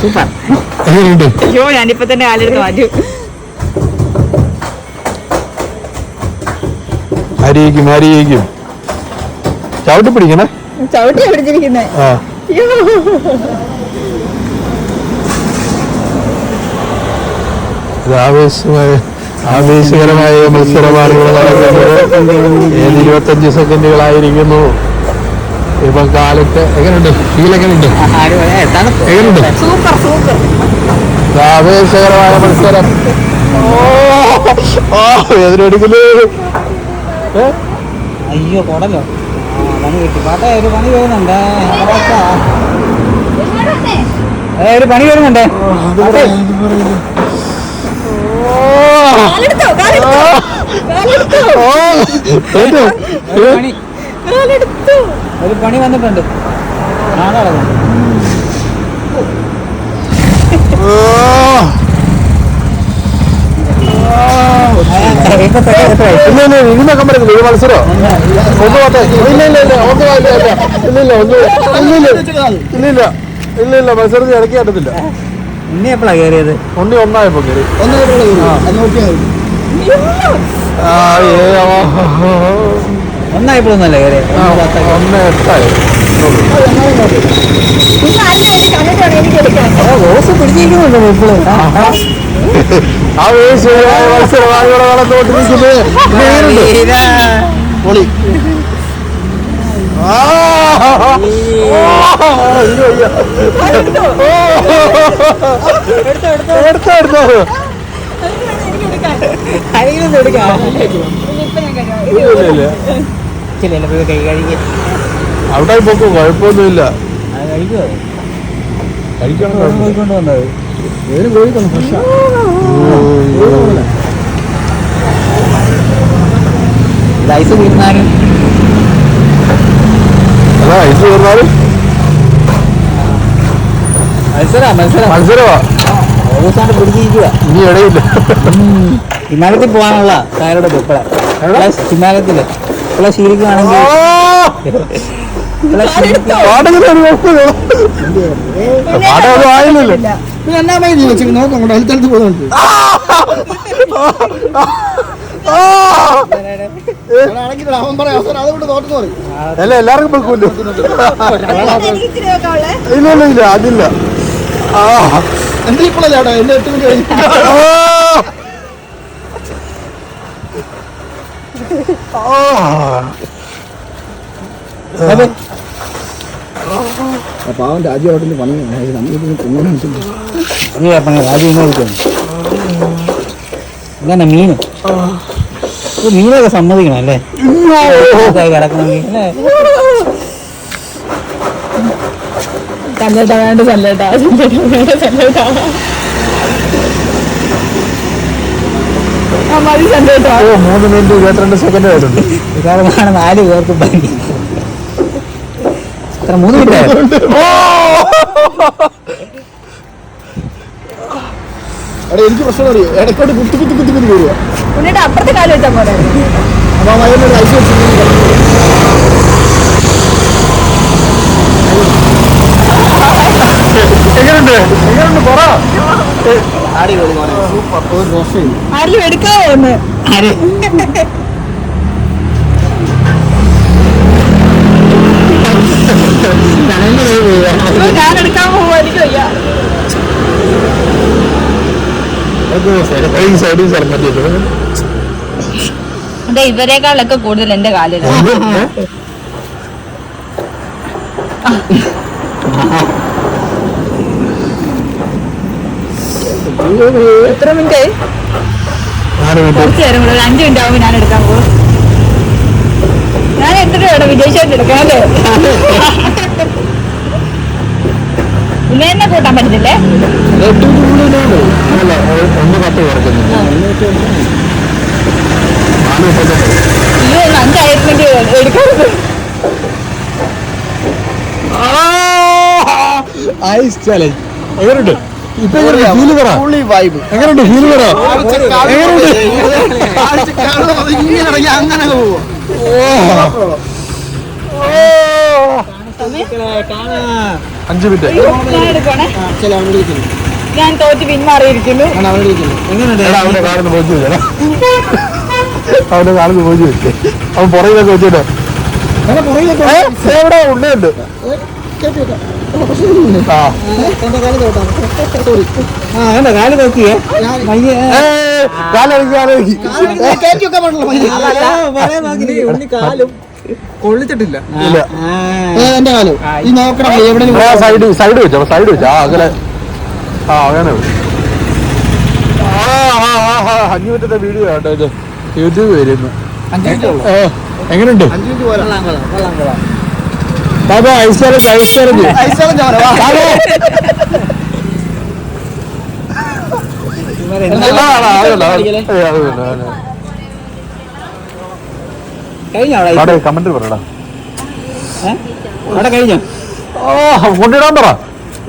Super അയ്യോ ഞാനിപ്പോ തന്നെ കാലെടുത്ത് മാറ്റൂ അരിയിക്കും അരിയിക്കും ചവിട്ടി പിടിക്കണേ ചവിട്ടി പിടിച്ചിരിക്കുന്നേ ആവേശമായ ആവേശകരമായ മത്സരമാണ് ഏത് ഇരുപത്തഞ്ച് സെക്കൻഡുകളായിരിക്കുന്നു? ഇപ്പം കാലത്ത് എങ്ങനെയുണ്ട് ഫീൽ എങ്ങനെയുണ്ട് എങ്ങനെയുണ്ട് സൂപ്പർ സൂപ്പർ. ഇത് ആവേശകരമായ മത്സരം. ഓ എതിരടിക്കൽ. അയ്യോ കൊടലോ. ആ, പണി കിട്ടി. പാട്ടെ ഒരു പണി വരുന്നുണ്ട്. ഒരു പണി വരുന്നുണ്ട്. ഓ. കാലെടുത്തോ കാലെടുത്തോ. കാലെടുത്തോ. ഓ, ഏത്? ഒരു പണി. കാലെടുത്തോ. ഒരു പണി വന്നിട്ടുണ്ട്. നാളെ ഓ. ഇല്ല ഇല്ല ഇതിനൊക്കെ പറ്റുന്നില്ല ഇത് മത്സരമോ ഒന്ന് പോട്ടെ ഇല്ല ഇല്ല ഇല്ല ഒന്ന് ഇല്ല ഇല്ല ഇല്ല ഇല്ല ഒന്ന് ഇല്ല ഇല്ല ഇല്ല ഇല്ല ഇല്ല മത്സരത്തിൽ ഇടയ്ക്ക് പറ്റത്തില്ല ഇനി എപ്പോഴാ കയറിയത് ഉണ്ണി ഒന്നായപ്പോ കയറി ആ, ഒന്നായപ്പോഴൊന്നല്ല ഒന്ന് എട്ടായി. റോസ് പിടിച്ചിരിക്കുന്നുണ്ടോ ഇപ്പോഴും? ആ. ഇവിടെ നടന്നുകൊണ്ടിരിക്കുന്നത് നേരിട്ട് പൊളി. എടുത്തോ എടുത്തോ. എടുക്കാം. ഇല്ല ഇല്ല. ചില പോയി കൈ കഴുകി അവിടെ പോക്കോ കുഴപ്പമൊന്നുമില്ല. അത് കഴിക്കുമോ കഴിക്കണം പോയിക്കൊണ്ട് വന്നത്. ഐസ് തീർന്നാലും അതാ ഐസ് തീർന്നാലും? മത്സരാ മത്സരം. മത്സരമാ ഓസാണ്ട് പിടിച്ചിരിക്കുക ഇനി ഇടയില്ല. ഹിമാലയത്തിൽ പോകാനുള്ള തയ്യാറെടുപ്പ് ഇപ്പഴാ ഹിമാലയത്തിൽ. ഇപ്പളെ ശീലിക്കുകയാണെങ്കിൽ! അല്ല എല്ലാവർക്കും വെക്കൂല്ലോ ഇല്ല ഇല്ല ഇല്ല അതില്ല. ആ! ആ! ആ! അതെ. പാവം രാജ്യമായിട്ടില്ല പണി ഈ പറഞ്ഞ രാജ്യം ഇങ്ങനെ മീനൊക്കെ സമ്മതിക്കണം അല്ലേ? കിടക്കണം അല്ലേ? ചല്ലേട്ടാ വേണ്ട കല്ലേട്ടാ ചല്ലേട്ടാ വേണ്ട ചല്ലേട്ടാ ആ മതി ചല്ലേട്ടാ ഓ മൂന്ന് മിനിറ്റ് ഇരുപത്തിരണ്ട് സെക്കൻഡ് ആയിട്ടുണ്ട്. ഇതാണ് നാല് പേർക്ക് പനി എത്ര മൂന്ന് മിനിറ്റ് എനിക്ക് പ്രശ്നം അറിയാം? ഇടയ്ക്കോട്ട് കുത്തി കുത്തി കുത്തി കുത്തി വരിക. അപ്പുറത്തെ കാലം വെച്ചാൽ പോരെ? അപ്പൊ ആ ഐസ് വെച്ചിട്ട് എങ്ങനെയുണ്ട് എങ്ങനെയുണ്ട് പറ. ആരിലും എടുക്കാവോ ഒന്ന്? അയ്യോ, ഞാൻ എടുക്കാൻ സ്ഥലം പറ്റിയിട്ട് അതെ ഇവരെക്കാളൊക്കെ കൂടുതൽ എന്റെ കാലിലാണ്. എത്ര മിനിറ്റ് ആയി? നാല് മിനിറ്റ് കുറച്ച് നേരം കൂടെ അഞ്ച് മിനിറ്റ് ആവുമ്പോൾ ഞാൻ എടുക്കാൻ പോകും. ഞാൻ എടുത്തിട്ട് വേണം? വിജയിച്ചായിട്ട് എടുക്കാൻ അല്ലേ? പിന്നെ എന്നെ കൂട്ടാൻ പറ്റുന്നില്ലേ ഒന്ന് പത്ത് മുപ്പത്തെട്ട് അയ്യോ അഞ്ചായിരത്തി എടുക്കരുത് ഐസ് ചാലഞ്ച് എങ്ങനെയുണ്ട് ഇപ്പൊ എങ്ങനെയുണ്ട്? പറ. വൈബ് എങ്ങനെയുണ്ട്? പറ. അങ്ങനെ പോവാ ഓ അഞ്ച് മിനിറ്റ്. ഞാൻ തോറ്റ് പിന്മാറിയിരിക്കുന്നു അവന്റെ കാണുന്ന പോയി അവന്റെ അവൻ പുറകിലൊക്കെ വെച്ചിട്ട്. എവിടെ പുറകിലേക്ക് വെക്കാം കാലം നോക്കിയേ. കയറ്റി വെക്കാൻ പാടില്ല കാലും. കൊള്ളിച്ചിട്ടില്ല. എന്റെ കാലും. ഈ നോക്കണം എവിടെ സൈഡ് സൈഡ് വെച്ചോ സൈഡ് വെച്ചോ. ആ അങ്ങനെ. അങ്ങനെ. വീഡിയോ കേട്ടോ ഇത്? യൂട്യൂബ് വരുന്നു. ഏ, എങ്ങനെയുണ്ട്? അഞ്ചു ബാബാ ഐസ് ചാലഞ്ച് ഐസ് വാ. കഴിഞ്ഞോ അവിടെ? കമന്റ് പറയടാ. കഴിഞ്ഞോ? ഓ കൊണ്ടിടാൻ പറ.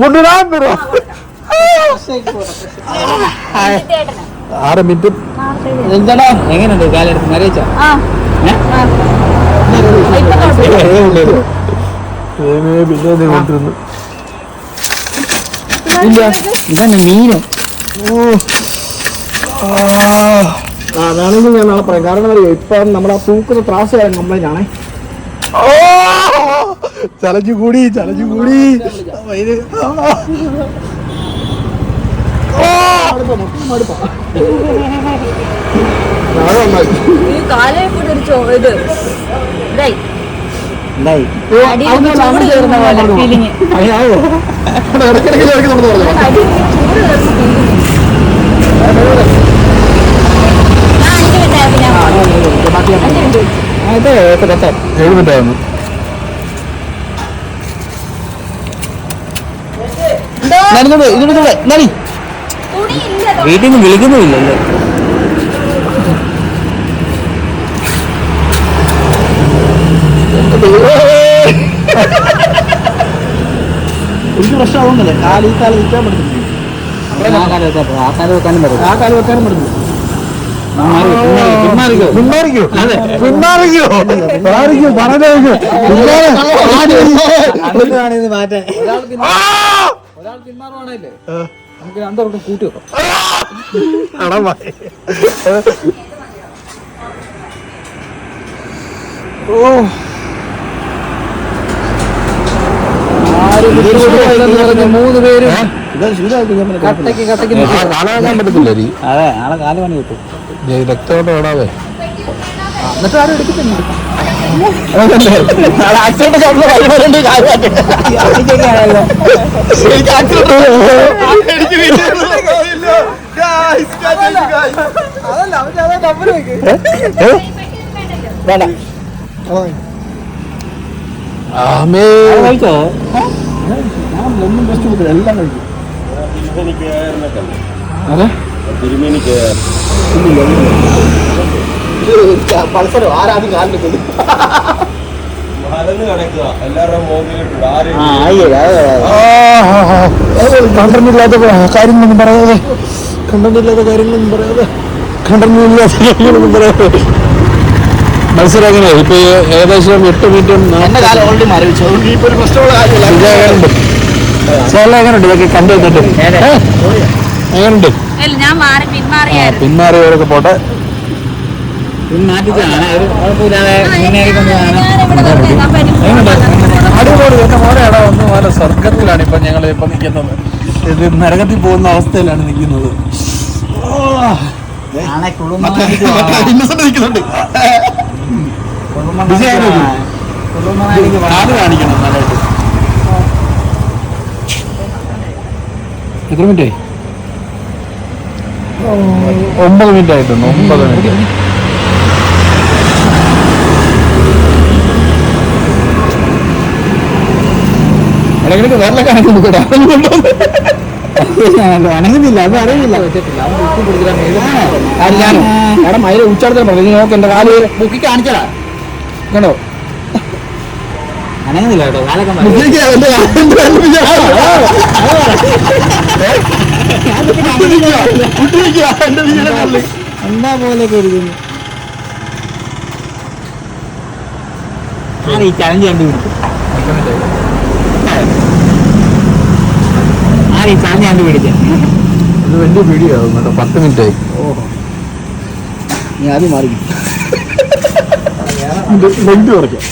കൊണ്ടിടാൻ പറ. ആറ് മിനിറ്റ്. എന്താടാ? എങ്ങനെയുണ്ട്? കാലെടുത്ത് മരയിച്ചോ ആ ഏ? ആ ഇപ്പൊ കുഴപ്പമില്ല. പിന്നെ മീനോ. ആ. അതാണെങ്കിൽ ഞാൻ നാളെ പറയാം കാരണം അറിയോ ഇപ്പം നമ്മുടെ ആ തൂക്കുന്ന ത്രാസ് കാര്യം കംപ്ലൈന്റ് ആണേ ഓ ചലഞ്ചു കൂടി. ചലഞ്ചു കൂടി ഇത്. ഓ നാളെ നന്നായി. ഏഴ് ഇതിനോട് നടി വീട്ടിൽ നിന്ന് വിളിക്കുന്നുമില്ലല്ലേ? എനിക്ക് പ്രശ്നം അതുകൊണ്ടല്ലേ കാൽ ഈ കാലം നിൽക്കാൻ പറ്റുന്നില്ല ആ കാലം വെക്കാൻ ആ കാലം വെക്കാനും പറ്റും ആ കാലം വെക്കാനും പറ്റുന്നു പിന്മാറിക്കോ പിന്മാറിക്കോ പിന്മാറിക്കോ. മാറിക്കോ പറഞ്ഞേക്കോ. അതുകൊണ്ടാണ് ഇത് മാറ്റാൻ ഒരാൾ പിന്മാറുവാണല്ലേ? നമുക്ക് രണ്ടോട്ടും കൂട്ടി വെക്കാം. ഓ. മൂന്ന് പേരും കട്ടയ്ക്ക് കട്ടയ്ക്ക് കാണാൻ പറ്റത്തില്ല അതെ നാളെ കാൽ പണി കിട്ടും. രക്തോട്ട് ഓടാവേ. എന്നിട്ട് ആരും എടുക്കുന്നില്ല വെക്ക്. ആമേ. കഴിച്ചോ? ഒന്നും ടെസ്റ്റ് കൊടുത്തില്ല എല്ലാം കഴിക്കും. പൾസറോ ആരാദ്യം അയ്യോ കണ്ടന്റില്ലാത്ത കാര്യങ്ങളൊന്നും പറയാതെ. കണ്ടന്റില്ലാത്ത കാര്യങ്ങളൊന്നും പറയാതെ. കണ്ടന്റില്ലാത്ത കാര്യങ്ങളൊന്നും പറയാതെ. മത്സരം ഇപ്പൊ ഏകദേശം എട്ട് മീറ്ററും എങ്ങനെയുണ്ട്? ഇതൊക്കെ കണ്ടു വന്നിട്ട് എങ്ങനെയുണ്ട്? അല്ല ഞാൻ മാറി ആ, പിന്മാറിയായിരുന്നു പിന്മാറിയവരൊക്കെ പോട്ടെ. അടിപൊളി. എന്റെ ഒന്ന് സ്വർഗത്തിലാണ് ഇപ്പൊ ഞങ്ങൾ ഇപ്പൊ നിൽക്കുന്നത് ഇത് നരകത്തിൽ പോകുന്ന അവസ്ഥയിലാണ് നിൽക്കുന്നത്. കാട് കാണിക്കണം? നല്ലതായിട്ട്. എത്ര ഒമ്പത് മിനിറ്റ് ആയിട്ടുണ്ട് ഒമ്പത് മിനിറ്റ്. ഇടയ്ക്കിടയ്ക്ക് വേറെ അനങ്ങുന്നില്ല അത് അറിയുന്നില്ല അവിടെ മയില പറഞ്ഞു. നോക്ക് എന്റെ കാൽ പൊക്കി കാണിച്ചടാ കണ്ടോ അനങ്ങുന്നില്ല കേട്ടോ കാലൊക്കെ. എന്താ പോലെ കരുതുന്നു ഞാൻ ഈ ചലഞ്ച് കണ്ടുപിടിച്ചു ആ ഈ ചാഞ്ഞ കണ്ടു ഇത് വലിയ കേട്ടോ പത്ത് മിനിറ്റ് ആയി നീ ആദ്യം മാറി ലെങ്ത് കുറയ്ക്കാം.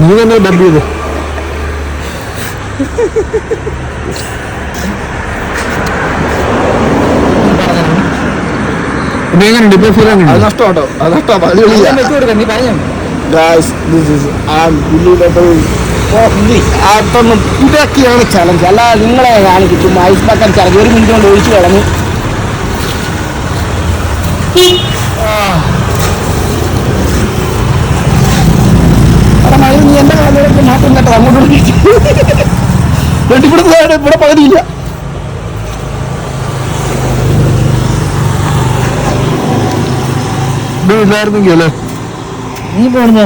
നീ തന്നെ ഡബ് ചെയ്ത്. എങ്ങനെയുണ്ട് ഇപ്പൊ ഫീൽ അത് എങ്ങനെയുണ്ട്? നഷ്ടം അത് നഷ്ടം അത് കളിയാ വെച്ചു കൊടുക്കാം. നീ പറഞ്ഞു. ഗായ്സ് ദിസ് ഇസ് അൺബിലീവബിൾ അതൊന്നും ഇതൊക്കെയാണ് ചലഞ്ച് അല്ല നിങ്ങളെ കാണിക്കും. ചുമ്മാ ഐസ് പാക്കാൻ ചലഞ്ച് ഒരു മിനിറ്റ് കൊണ്ട് ഒഴിച്ചു കളഞ്ഞു. നീ എന്റെ കാലിലേക്ക് മാറ്റം കേട്ടോ അങ്ങോട്ട് വെട്ടിപ്പിടുത്ത ഇവിടെ പകുതിയില്ല. ഇല്ലായിരുന്നെങ്കിൽ അല്ലേ? നീ പോണു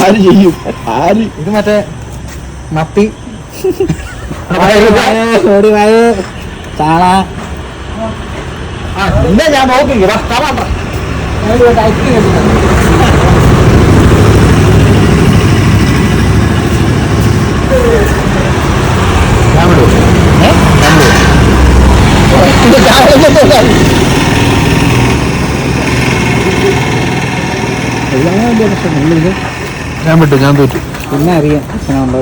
ആര് ചെയ്യും? ആര്? ഇത് മറ്റേ മത്തി. ഓടി വായോ ചാള നിന്നെ ഞാൻ നോക്കി. ഞാൻ വിട്ടു ഞാൻ തോറ്റു. പിന്നെ അറിയാം പ്രശ്നം ഉണ്ടോ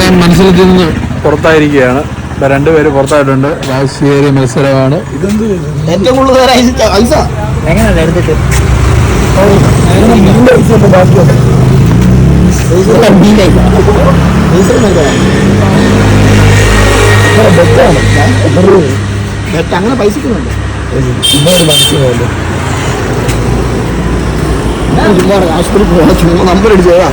ഞാൻ മനസ്സിൽ നിന്ന് പുറത്തായിരിക്കുകയാണ് രണ്ടുപേര് പുറത്തായിട്ടുണ്ട്. വാശിയേറിയ മത്സരമാണ്. ഏറ്റവും കൂടുതൽ ഐസ് ഐസാ? എങ്ങനെയുണ്ട് എടുത്തിട്ട്? അങ്ങനെ പൈസക്കുന്നുണ്ട് ചുമ്മാ ആശുപത്രി പോകാൻ ചുമ്മാ നമ്പർ അടിച്ചതാ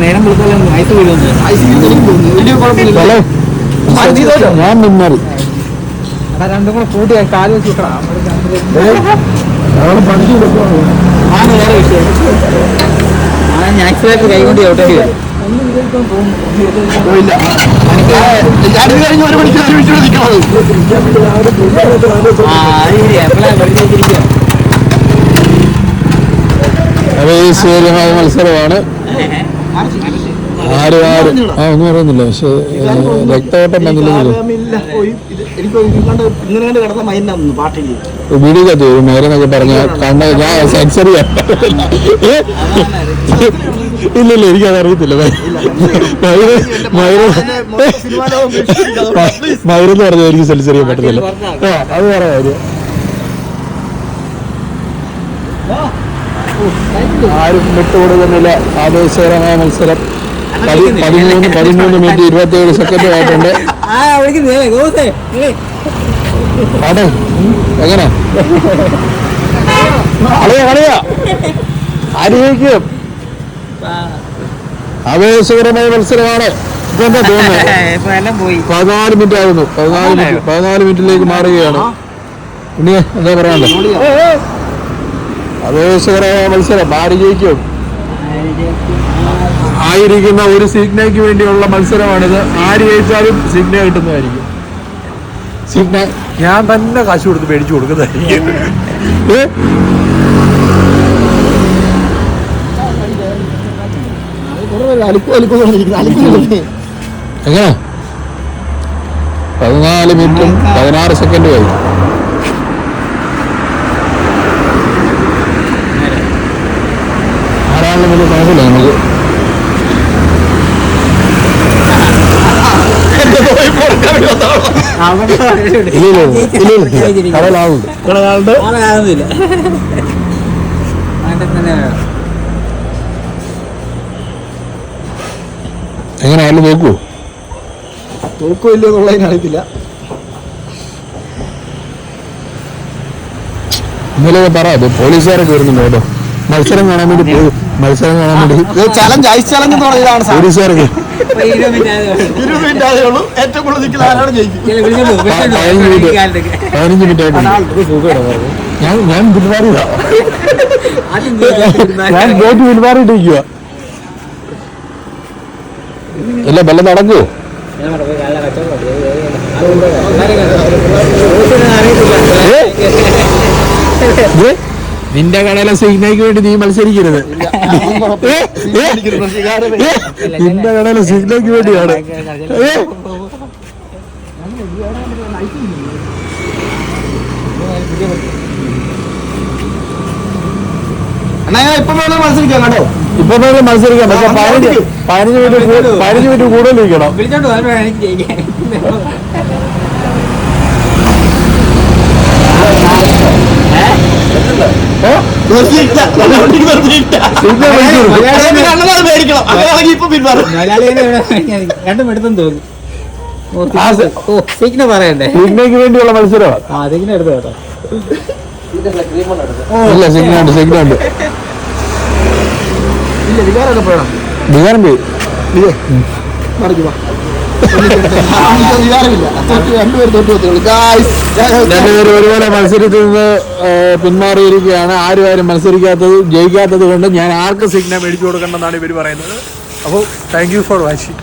നേരം ഐസ് വീഴുന്നു ഐസ് വലിയ കുഴപ്പമില്ല? ഞാൻ നിന്നാൽ രണ്ടും കൂടെ കൂട്ടി കാൽ വെച്ചിട്ടാ പണിക്ക് ആണ് വേറെ വിഷയം. ആ ഞാക്സിലേക്ക് കൈ കൊണ്ട് ചവിട്ടേണ്ടി വരും. ഒരു മണിക്കൂർ ആ മത്സരമാണ്. ആരും ആരും? ആ ഒന്നും അറിയുന്നില്ല. പക്ഷെ രക്തയോട്ടം വന്നില്ലെങ്കിലും. വീഡിയോ കത്ത് വരും നേരെന്നൊക്കെ പറഞ്ഞ കണ്ട ഞാൻ സെൻസർ ഇല്ല ഇല്ല എനിക്കത് അറിയത്തില്ല മയൂര് മയൂര് മയൂരെന്ന് പറഞ്ഞാൽ എനിക്ക് സെൻസർ ചെയ്യാൻ പറ്റത്തില്ല. അത് വേറെ കാര്യം. ആരും വിട്ടുകൊടുക്കുന്നില്ല ആവേശകരമായ മത്സരം. പതി- പതിമൂന്ന് പതിമൂന്ന് മിനിറ്റ് ഇരുപത്തി ഏഴ് സെക്കൻഡ് ആയിട്ടുണ്ട് എങ്ങനെ? കളിയാ കളിയാ. ആവേശകരമായ മത്സരമാണ്. ഇതെന്താ പതിനാല് മിനിറ്റ് ആകുന്നു. പതിനാല് മിനിറ്റ് പതിനാല് മിനിറ്റിലേക്ക് മാറുകയാണ്. ഇനി എന്താ പറയാനുള്ളത്? ആവേശകരമായ മത്സരം. ആര് ആയിരിക്കുന്ന ഒരു സിഗ്നയ്ക്ക് വേണ്ടിയുള്ള മത്സരമാണിത്. ആര് ജയിച്ചാലും സിഗ്ന കിട്ടുന്നതായിരിക്കും. സിഗ്ന ഞാൻ തന്നെ കാശ് കൊടുത്ത് മേടിച്ചു കൊടുക്കുന്നതായിരിക്കും എങ്ങനെ? പതിനാല് മിനിറ്റും പതിനാറ് സെക്കൻഡും ആയി ആരാണെന്ന് നമുക്ക് നോക്കില്ല നമുക്ക് എങ്ങനെ അയാൾ നോക്കൂ തോക്കോ ഇല്ലയോ എന്നുള്ളതിന് അറിയത്തില്ല. ഇന്നലെ പറ പോലീസുകാരൊക്കെ വരുന്നുണ്ടോ കേട്ടോ. മത്സരം കാണാൻ വേണ്ടി പോയി. മത്സരം കാണാൻ വേണ്ടി. ചലഞ്ച് ഐസ് ചലഞ്ച് എന്ന് പറഞ്ഞതാണ് സാധനം ഇരുപത് മിനിറ്റ് ആയതേ ഉള്ളൂ. ഇരുപത് മിനിറ്റ് ആയതേ ഉള്ളൂ. ഏറ്റവും കൂടുതൽ ആരാണ് ജയിക്കും. പതിനഞ്ച് മിനിറ്റ്. ഞാൻ ഞാൻ നീ ഞാൻ ഗേറ്റ് ഇല്ല ബെല്ലം അറിയത്തില്ല. ഏ? നിന്റെ കടയിലെ സിഗ്നയ്ക്ക് വേണ്ടി നീ മത്സരിക്കരുത്? നിന്റെ കടയിലെ സിഗ്നയ്ക്ക് വേണ്ടിയാണ്. ഞാൻ ഇപ്പൊ വേണം മത്സരിക്കാം കേട്ടോ. ഇപ്പൊ മത്സരിക്കാം. പക്ഷെ പതിനഞ്ച് പതിനഞ്ച് മിനിറ്റ് പതിനഞ്ച് മിനിറ്റ് കൂടുതൽ ഇരിക്കണം വിളിച്ചോണ്ട് പോ, അതാണ് എനിക്ക് ജയിക്കാൻ. ഏ? സിഗ്ന മത്സരിക്കും. പേടിക്കണം അങ്ങനെയാണെങ്കിൽ ഇപ്പൊ പിന്മാറും മലയാളികളെ ഇവിടെ രണ്ടും എടുത്തെന്ന് തോന്നുന്നു. ഓ, സിഗ്ന- പറയണ്ടേ? സിഗ്നയ്ക്ക് വേണ്ടിയുള്ള മത്സരമാണ് ആ സിഗ്ന എടുത്തു കേട്ടോ. ഇല്ല സിഗ്ന ഉണ്ട് സിഗ്ന ഉണ്ട്. ഇല്ല വികാരമൊക്കെ പോയണം വികാരം പോയി. മറിഞ്ഞു രണ്ടുപേരും ഒരുപോലെ മത്സരത്തിൽ നിന്ന് പിന്മാറിയിരിക്കുകയാണ്. ആരും ആരും മത്സരിക്കാത്തത് ജയിക്കാത്തത് കൊണ്ട് ഞാൻ ആർക്ക് സിഗ്ന മേടിച്ചു കൊടുക്കണമെന്നാണ് ഇവർ പറയുന്നത്. അപ്പോൾ താങ്ക് യു ഫോർ വാച്ചിങ്